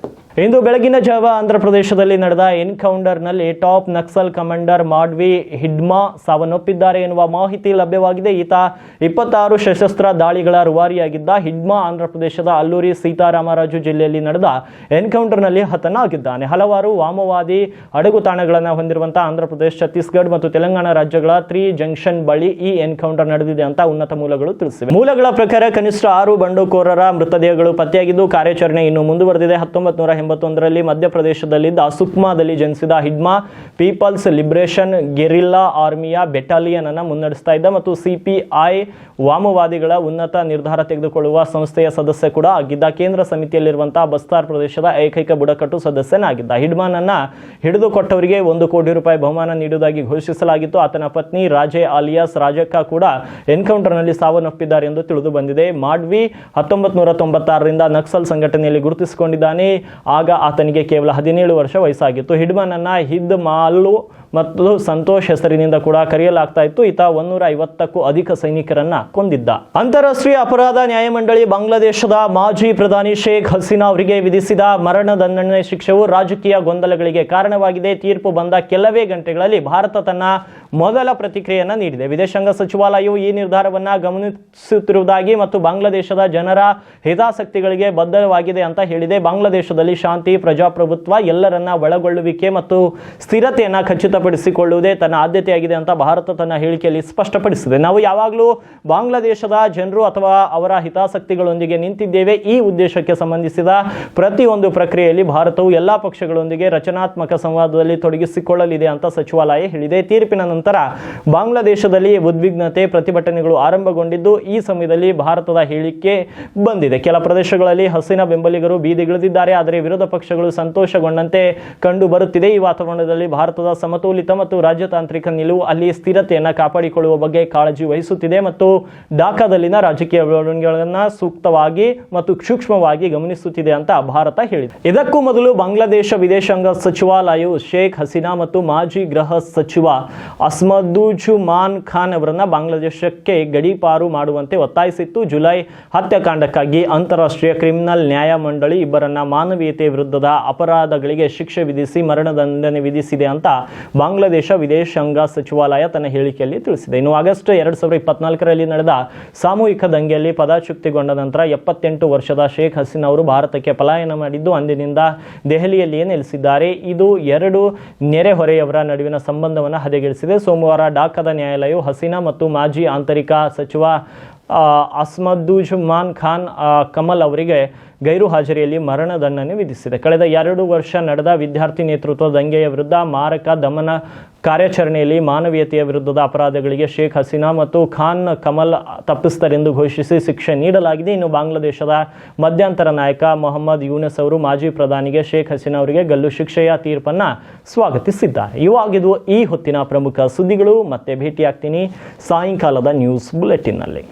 ಇಂದು ಬೆಳಗಿನ ಜಾವ ಆಂಧ್ರ ಪ್ರದೇಶದಲ್ಲಿ ನಡೆದ ಎನ್ಕೌಂಟರ್ನಲ್ಲಿ ಟಾಪ್ ನಕ್ಸಲ್ ಕಮಾಂಡರ್ ಮಾಡ್ವಿ ಹಿಡ್ಮಾ ಸಾವನ್ನಪ್ಪಿದ್ದಾರೆ ಎನ್ನುವ ಮಾಹಿತಿ ಲಭ್ಯವಾಗಿದೆ. ಈತ ಇಪ್ಪತ್ತಾರು ಸಶಸ್ತ್ರ ದಾಳಿಗಳ ರುವಾರಿಯಾಗಿದ್ದ ಹಿಡ್ಮಾ, ಆಂಧ್ರ ಪ್ರದೇಶದ ಅಲ್ಲೂರಿ ಸೀತಾರಾಮರಾಜು ಜಿಲ್ಲೆಯಲ್ಲಿ ನಡೆದ ಎನ್ಕೌಂಟರ್ನಲ್ಲಿ ಹತನಾಗಿದ್ದಾನೆ. ಹಲವಾರು ವಾಮವಾದಿ ಅಡಗು ತಾಣಗಳನ್ನು ಹೊಂದಿರುವಂತಹ ಆಂಧ್ರಪ್ರದೇಶ ಛತ್ತೀಸ್ಗಢ ಮತ್ತು ತೆಲಂಗಾಣ ರಾಜ್ಯಗಳ ತ್ರೀ ಜಂಕ್ಷನ್ ಬಳಿ ಈ ಎನ್ಕೌಂಟರ್ ನಡೆದಿದೆ ಅಂತ ಉನ್ನತ ಮೂಲಗಳು ತಿಳಿಸಿವೆ. ಮೂಲಗಳ ಪ್ರಕಾರ ಕನಿಷ್ಠ ಆರು ಬಂಡುಕೋರರ ಮೃತದೇಹಗಳು ಪತ್ತೆಯಾಗಿದ್ದು, ಕಾರ್ಯಾಚರಣೆ ಇನ್ನು ಮುಂದುವರೆದಿದೆ. ಹತ್ತೊಂಬತ್ತು ನೂರ ಎಂಬತ್ತೊಂದರಲ್ಲಿ ಮಧ್ಯಪ್ರದೇಶದಲ್ಲಿದ್ದ ಸುಕ್ಮಾದಲ್ಲಿ ಜನಿಸಿದ ಹಿಡ್ಮಾ ಪೀಪಲ್ಸ್ ಲಿಬರೇಷನ್, ಗೆರಿಲ್ಲಾ ಆರ್ಮಿಯ ಬೆಟಾಲಿಯನ್ ಅನ್ನು ಮುನ್ನಡೆಸ್ತಾ ಇದ್ದ ಮತ್ತು ಸಿಪಿಐ ವಾಮವಾದಿಗಳ ಉನ್ನತ ನಿರ್ಧಾರ ತೆಗೆದುಕೊಳ್ಳುವ ಸಂಸ್ಥೆಯ ಸದಸ್ಯ ಕೂಡ ಆಗಿದ್ದ. ಕೇಂದ್ರ ಸಮಿತಿಯಲ್ಲಿರುವಂತಹ ಬಸ್ತಾರ್ ಪ್ರದೇಶದ ಏಕೈಕ ಬುಡಕಟ್ಟು ಸದಸ್ಯನಾಗಿದ್ದ. ಹಿಡ್ಮಾನನ್ನ ಹಿಡಿದುಕೊಟ್ಟವರಿಗೆ ಒಂದು ಕೋಟಿ ರೂಪಾಯಿ ಬಹುಮಾನ ನೀಡುವುದಾಗಿ ಘೋಷಿಸಲಾಗಿತ್ತು. ಆತನ ಪತ್ನಿ ರಾಜೆ ಆಲಿಯಾಸ್ ರಾಜಕ್ಕ ಕೂಡ ಎನ್ಕೌಂಟರ್ನಲ್ಲಿ ಸಾವನ್ನಪ್ಪಿದ್ದಾರೆ ಎಂದು ತಿಳಿದು ಬಂದಿದೆ. ಮಾಡ್ವಿ ಹತ್ತೊಂಬತ್ತು ನೂರ ತೊಂಬತ್ತಾರರಿಂದ ನಕ್ಸಲ್ ಸಂಘಟನೆಯಲ್ಲಿ ಗುರುತಿಸಿಕೊಂಡಿದ್ದಾನೆ. ಆಗ ಆತನಿಗೆ ಕೇವಲ ಹದಿನೇಳು ವರ್ಷ ವಯಸ್ಸಾಗಿತ್ತು. ಹಿಡ್ಮನ್ ಅನ್ನ ಹಿದ್ ಮಾಲು ಮತ್ತು ಸಂತೋಷ್ ಹೆಸರಿನಿಂದ ಕೂಡ ಕರೆಯಲಾಗ್ತಾ ಇತ್ತು. ಈತ ಒಂದೂರ ಐವತ್ತಕ್ಕೂ ಅಧಿಕ ಸೈನಿಕರನ್ನ ಕೊಂದಿದ್ದ. ಅಂತಾರಾಷ್ಟ್ರೀಯ ಅಪರಾಧ ನ್ಯಾಯಮಂಡಳಿ ಬಾಂಗ್ಲಾದೇಶದ ಮಾಜಿ ಪ್ರಧಾನಿ ಶೇಖ್ ಹಸೀನಾ ಅವರಿಗೆ ವಿಧಿಸಿದ ಮರಣದಂಡನೆ ಶಿಕ್ಷೆಯು ರಾಜಕೀಯ ಗೊಂದಲಗಳಿಗೆ ಕಾರಣವಾಗಿದೆ. ತೀರ್ಪು ಬಂದ ಕೆಲವೇ ಗಂಟೆಗಳಲ್ಲಿ ಭಾರತ ತನ್ನ ಮೊದಲ ಪ್ರತಿಕ್ರಿಯೆಯನ್ನು ನೀಡಿದೆ. ವಿದೇಶಾಂಗ ಸಚಿವಾಲಯವು ಈ ನಿರ್ಧಾರವನ್ನು ಗಮನಿಸುತ್ತಿರುವುದಾಗಿ ಮತ್ತು ಬಾಂಗ್ಲಾದೇಶದ ಜನರ ಹಿತಾಸಕ್ತಿಗಳಿಗೆ ಬದ್ಧವಾಗಿದೆ ಅಂತ ಹೇಳಿದೆ. ಬಾಂಗ್ಲಾದೇಶದಲ್ಲಿ ಶಾಂತಿ, ಪ್ರಜಾಪ್ರಭುತ್ವ ಎಲ್ಲರನ್ನ ಒಳಗೊಳ್ಳುವಿಕೆ ಮತ್ತು ಸ್ಥಿರತೆಯನ್ನು ಖಚಿತಪಡಿಸಿಕೊಳ್ಳುವುದೇ ತನ್ನ ಆದ್ಯತೆಯಾಗಿದೆ ಅಂತ ಭಾರತ ತನ್ನ ಹೇಳಿಕೆಯಲ್ಲಿ ಸ್ಪಷ್ಟಪಡಿಸಿದೆ. ನಾವು ಯಾವಾಗಲೂ ಬಾಂಗ್ಲಾದೇಶದ ಜನರು ಅಥವಾ ಅವರ ಹಿತಾಸಕ್ತಿಗಳೊಂದಿಗೆ ನಿಂತಿದ್ದೇವೆ. ಈ ಉದ್ದೇಶಕ್ಕೆ ಸಂಬಂಧಿಸಿದ ಪ್ರತಿಯೊಂದು ಪ್ರಕ್ರಿಯೆಯಲ್ಲಿ ಭಾರತವು ಎಲ್ಲಾ ಪಕ್ಷಗಳೊಂದಿಗೆ ರಚನಾತ್ಮಕ ಸಂವಾದದಲ್ಲಿ ತೊಡಗಿಸಿಕೊಳ್ಳಲಿದೆ ಅಂತ ಸಚಿವಾಲಯ ಹೇಳಿದೆ. ತೀರ್ಪಿನ ನಂತರ ಬಾಂಗ್ಲಾದೇಶದಲ್ಲಿ ಉದ್ವಿಗ್ನತೆ ಪ್ರತಿಭಟನೆಗಳು ಆರಂಭಗೊಂಡಿದ್ದು ಈ ಸಮಯದಲ್ಲಿ ಭಾರತದ ಹೇಳಿಕೆ ಬಂದಿದೆ. ಕೆಲ ಪ್ರದೇಶಗಳಲ್ಲಿ ಹಸಿನ ಬೆಂಬಲಿಗರು ಬೀದಿಗಿಳಿದಿದ್ದಾರೆ ಆದರೆ ವಿರೋಧ ಪಕ್ಷಗಳು ಸಂತೋಷಗೊಂಡಂತೆ ಕಂಡು ಬರುತ್ತಿದೆ ಈ ವಾತಾವರಣದಲ್ಲಿ ಭಾರತದ ಸಮತೋಲಿತ ಮತ್ತು ರಾಜ್ಯತಾಂತ್ರಿಕ ನಿಲುವು ಅಲ್ಲಿ ಸ್ಥಿರತೆಯನ್ನು ಕಾಪಾಡಿಕೊಳ್ಳುವ ಬಗ್ಗೆ ಕಾಳಜಿ ವಹಿಸುತ್ತಿದೆ ಮತ್ತು ಢಾಕಾದಲ್ಲಿನ ರಾಜಕೀಯ ಬೆಳವಣಿಗೆಗಳನ್ನು ಸೂಕ್ತವಾಗಿ ಮತ್ತು ಸೂಕ್ಷ್ಮವಾಗಿ ಗಮನಿಸುತ್ತಿದೆ ಅಂತ ಭಾರತ ಹೇಳಿದೆ. ಇದಕ್ಕೂ ಮೊದಲು ಬಾಂಗ್ಲಾದೇಶ ವಿದೇಶಾಂಗ ಸಚಿವಾಲಯವು ಶೇಖ್ ಹಸೀನಾ ಮತ್ತು ಮಾಜಿ ಗೃಹ ಸಚಿವ ಅಸ್ಮದುಜುಮಾನ್ ಖಾನ್ ಅವರನ್ನು ಬಾಂಗ್ಲಾದೇಶಕ್ಕೆ ಗಡೀಪಾರು ಮಾಡುವಂತೆ ಒತ್ತಾಯಿಸಿತ್ತು. ಜುಲೈ ಹತ್ಯಾಕಾಂಡಕ್ಕಾಗಿ ಅಂತಾರಾಷ್ಟ್ರೀಯ ಕ್ರಿಮಿನಲ್ ನ್ಯಾಯಮಂಡಳಿ ಇಬ್ಬರನ್ನ ಮಾನವೀಯತೆ ವಿರುದ್ಧದ ಅಪರಾಧಗಳಿಗೆ ಶಿಕ್ಷೆ ವಿಧಿಸಿ ಮರಣದಂಡನೆ ವಿಧಿಸಿದೆ ಅಂತ ಬಾಂಗ್ಲಾದೇಶ ವಿದೇಶಾಂಗ ಸಚಿವಾಲಯ ತನ್ನ ಹೇಳಿಕೆಯಲ್ಲಿ ತಿಳಿಸಿದೆ. ಇನ್ನು ಆಗಸ್ಟ್ ಎರಡು ಸಾವಿರದ ಇಪ್ಪತ್ನಾಲ್ಕರಲ್ಲಿ ನಡೆದ ಸಾಮೂಹಿಕ ದಂಗೆಯಲ್ಲಿ ಪದಾಚ್ಯುತಿಗೊಂಡ ನಂತರ ಎಪ್ಪತ್ತೆಂಟು ವರ್ಷದ ಶೇಖ್ ಹಸೀನಾ ಅವರು ಭಾರತಕ್ಕೆ ಪಲಾಯನ ಮಾಡಿದ್ದು, ಅಂದಿನಿಂದ ದೆಹಲಿಯಲ್ಲಿಯೇ ನೆಲೆಸಿದ್ದಾರೆ. ಇದು ಎರಡು ನೆರೆಹೊರೆಯವರ ನಡುವಿನ ಸಂಬಂಧವನ್ನು ಹದಗೆಡಿಸಿದೆ. ಸೋಮವಾರ ಢಾಕಾದ ನ್ಯಾಯಾಲಯವು ಹಸೀನಾ ಮತ್ತು ಮಾಜಿ ಆಂತರಿಕ ಸಚಿವ ಅಸ್ಮದುಜ್ಮಾನ್ ಖಾನ್ ಕಮಲ್ ಅವರಿಗೆ ಗೈರು ಹಾಜರಿಯಲ್ಲಿ ಮರಣದಂಡನೆ ವಿಧಿಸಿದೆ. ಕಳೆದ ಎರಡು ವರ್ಷ ನಡೆದ ವಿದ್ಯಾರ್ಥಿ ನೇತೃತ್ವ ದಂಗೆಯ ವಿರುದ್ಧ ಮಾರಕ ದಮನ ಕಾರ್ಯಾಚರಣೆಯಲ್ಲಿ ಮಾನವೀಯತೆಯ ವಿರುದ್ಧದ ಅಪರಾಧಗಳಿಗೆ ಶೇಖ್ ಹಸೀನಾ ಮತ್ತು ಖಾನ್ ಕಮಲ್ ತಪ್ಪಿಸ್ತರೆಂದು ಘೋಷಿಸಿ ಶಿಕ್ಷೆ ನೀಡಲಾಗಿದೆ. ಇನ್ನು ಬಾಂಗ್ಲಾದೇಶದ ಮಧ್ಯಂತರ ನಾಯಕ ಮೊಹಮ್ಮದ್ ಯೂನಸ್ ಅವರು ಮಾಜಿ ಪ್ರಧಾನಿಗೆ ಶೇಖ್ ಹಸೀನಾ ಅವರಿಗೆ ಗಲ್ಲು ಶಿಕ್ಷೆಯ ತೀರ್ಪನ್ನು ಸ್ವಾಗತಿಸಿದ್ದಾರೆ. ಇವಾಗಿದು ಈ ಹೊತ್ತಿನ ಪ್ರಮುಖ ಸುದ್ದಿಗಳು. ಮತ್ತೆ ಭೇಟಿಯಾಗ್ತೀನಿ ಸಾಯಂಕಾಲದ ನ್ಯೂಸ್ ಬುಲೆಟಿನ್ನಲ್ಲಿ.